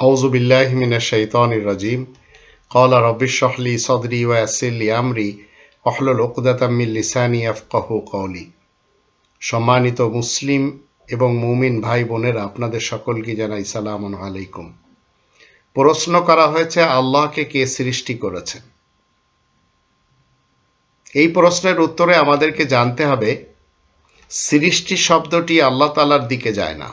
أعوذ بالله من الشيطان الرجيم قال رب اشرح لي صدري ويسر لي أمري واحلل عقدة من লিসানি يفقهوا قولي সম্মানিত মুসলিম এবং মুমিন ভাই বোনেরা আপনাদের সকলকে জানাই সালাম আলাইকুম প্রশ্ন করা হয়েছে আল্লাহকে কে সৃষ্টি করেছেন এই প্রশ্নের উত্তরে আমাদেরকে জানতে হবে সৃষ্টি শব্দটি আল্লাহ তালার দিকে যায় না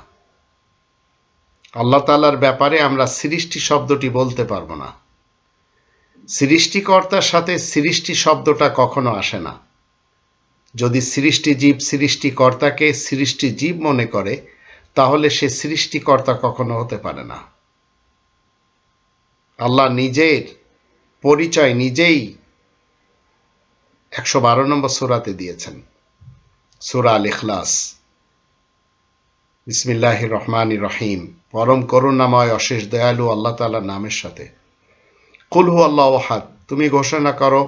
আল্লাহ তালার ব্যাপারে আমরা সৃষ্টি শব্দটি বলতে পারব না। সৃষ্টিকর্তার সাথে সৃষ্টি শব্দটা কখনো আসে না। যদি সৃষ্টি জীব সৃষ্টিকর্তাকে সৃষ্টি জীব মনে করে, তাহলে সে সৃষ্টিকর্তা কখনো হতে পারে না। আল্লাহ নিজের পরিচয় নিজেই একশো বারো নম্বর সুরাতে দিয়েছেন, সুরা আল ইখলাস বিসমিল্লাহ রহমান রহিম। পরম করুণাময় অশেষ দয়ালু আল্লাহ তালার নামের সাথে। কুলহু আল্লাহ ওহাদ তুমি ঘোষণা করো,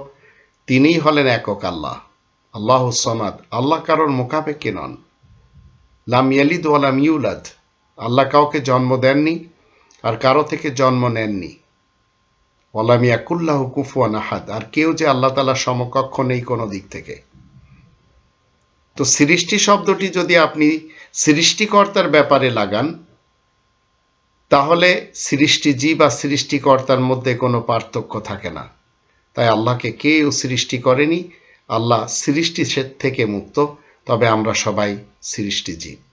তিনিই হলেন একক আল্লাহ। আল্লাহ সমাদ, আল্লাহ কারোর মোকাবেকি নন। লাম ইয়ালিদ ওয়ালাম ইউলাদ, আল্লাহ কাউকে জন্ম দেননি আর কারও থেকে জন্ম নেননি। ওয়ালাম ইয়াকুল্লাহ কুফুয়ান আহাদ, আর কেউ যে আল্লাহ তালার সমকক্ষ নেই কোনো দিক থেকে। তো সৃষ্টি শব্দটি যদি আপনি সৃষ্টিকর্তার ব্যাপারে লাগান, তাহলে সৃষ্টিজীব বা সৃষ্টিকর্তার মধ্যে কোনো পার্থক্য থাকে না। তাই আল্লাহকে কেউ সৃষ্টি করেনি, আল্লাহ সৃষ্টি থেকে মুক্ত, তবে আমরা সবাই সৃষ্টিজীব।